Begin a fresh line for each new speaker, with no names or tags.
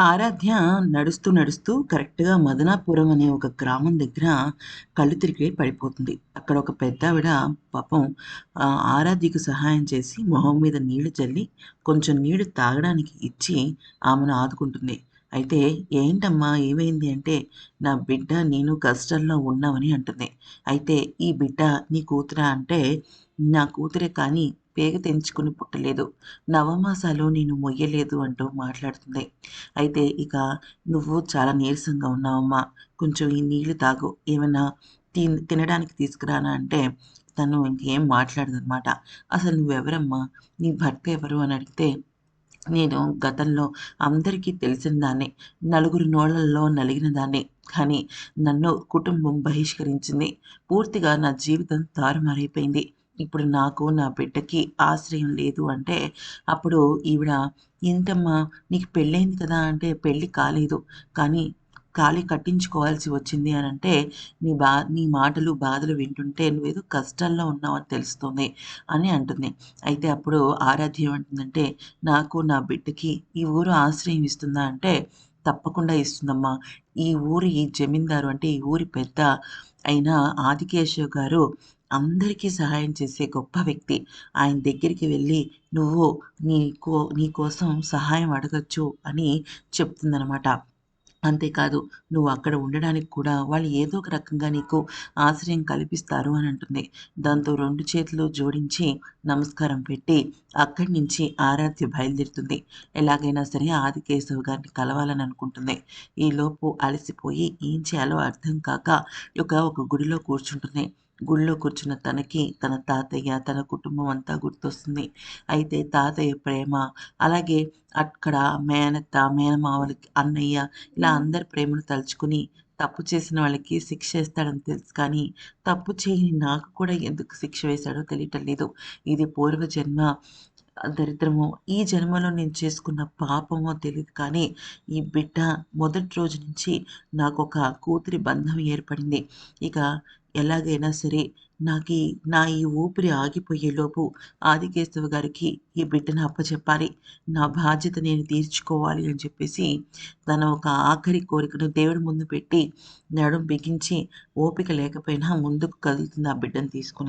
ఆరాధ్య నడుస్తూ నడుస్తూ కరెక్ట్‌గా మదనాపురం అనే ఒక గ్రామం దగ్గర కళ్ళు తిరిగి పడిపోతుంది. అక్కడ ఒక పెద్దావిడ పాపం ఆరాధ్యకు సహాయం చేసి మొహం మీద నీళ్ళు చల్లి కొంచెం నీళ్ళు తాగడానికి ఇచ్చి ఆమెను ఆదుకుంటుంది. అయితే "ఏంటమ్మా ఏమైంది?" అంటే "నా బిడ్డ నేను కష్టంలో ఉన్నామని" అంటుంది. అయితే "ఈ బిడ్డ నీ కూతురా?" అంటే "నా కూతురే కానీ పేగ తెంచుకుని పుట్టలేదు. నవమాసాలు నేను మొయ్యలేదు" అంటూ మాట్లాడుతుంది. అయితే ఇక "నువ్వు చాలా నీరసంగా ఉన్నావమ్మా. కొంచెం ఈ నీళ్ళు తాగు. ఏమైనా తిన్ తినడానికి తీసుకురానా?" అంటే తను ఇంకేం మాట్లాడదనమాట. "అసలు నువ్వెవరమ్మా? నీ భర్త ఎవరు?" అని అడిగితే "నేను గతంలో అందరికీ తెలిసిన దాన్ని నలుగురు నోళ్ళల్లో నలిగిన దాన్ని. కానీ నన్ను కుటుంబం బహిష్కరించింది. పూర్తిగా నా జీవితం తారుమారైపోయింది. ఇప్పుడు నాకు, నా బిడ్డకి ఆశ్రయం లేదు" అంటే అప్పుడు ఈవిడ "ఏంటమ్మా నీకు పెళ్ళైంది కదా!" అంటే పెళ్ళి కాలేదు. కానీ కాలి కట్టించుకోవాల్సి వచ్చింది" అని అంటే "నీ బా నీ మాటలు, బాధలు వింటుంటే నువ్వేదో కష్టాల్లో అని తెలుస్తుంది" అని అంటుంది. అయితే అప్పుడు ఆరాధ్య ఏమంటుందంటే "నాకు, నా బిడ్డకి ఈ ఊరు ఆశ్రయం ఇస్తుందా?" అంటే "తప్పకుండా ఇస్తుందమ్మా. ఈ ఊరి జమీందారు అంటే ఈ ఊరి పెద్ద అయిన ఆదికేశవ్ గారు అందరికీ సహాయం చేసే గొప్ప వ్యక్తి. ఆయన దగ్గరికి వెళ్ళి నువ్వు నీకో నీ కోసం సహాయం అడగొచ్చు" అని చెప్తుందనమాట. అంతేకాదు "నువ్వు అక్కడ ఉండడానికి కూడా వాళ్ళు ఏదో ఒక రకంగా నీకు ఆశ్రయం కల్పిస్తారు" అని అంటుంది. దాంతో రెండు చేతులు జోడించి నమస్కారం పెట్టి అక్కడి నుంచి ఆరాధ్య బయలుదేరుతుంది. ఎలాగైనా సరే ఆదికేశవ్ గారిని కలవాలని అనుకుంటుంది. ఈలోపు అలసిపోయి ఏం చేయాలో అర్థం కాక ఒక ఒక గుడిలో కూర్చుంటుంది. గుళ్ళో కూర్చున్న తనకి తన తాతయ్య, తన కుటుంబం అంతా గుర్తొస్తుంది. అయితే తాతయ్య ప్రేమ, అలాగే అక్కడ మేనత్త, మేనమావలకి అన్నయ్య ఇలా అందరి ప్రేమను తలుచుకుని తప్పు చేసిన వాళ్ళకి శిక్ష ఇస్తాడని తెలుసు కానీ, తప్పు చేయని నాకు కూడా ఎందుకు శిక్ష వేశాడో తెలియటం లేదు. ఇది పూర్వజన్మ దరిద్రమో, ఈ జన్మలో నేను చేసుకున్న పాపమో తెలియదు కానీ, ఈ బిడ్డ మొదటి రోజు నుంచి నాకు ఒక కూతురి బంధం ఏర్పడింది. ఇక ఎలాగైనా సరే నాకు నా ఈ ఊపిరి ఆగిపోయేలోపు ఆదికేశవ్ గారికి ఈ బిడ్డను అప్పచెప్పాలి. నా బాధ్యత నేను తీర్చుకోవాలి" అని చెప్పేసి తన ఒక ఆఖరి కోరికను దేవుడి ముందు పెట్టి నడుం బిగించి ఓపిక లేకపోయినా ముందుకు కదులుతుంది ఆ బిడ్డను తీసుకుని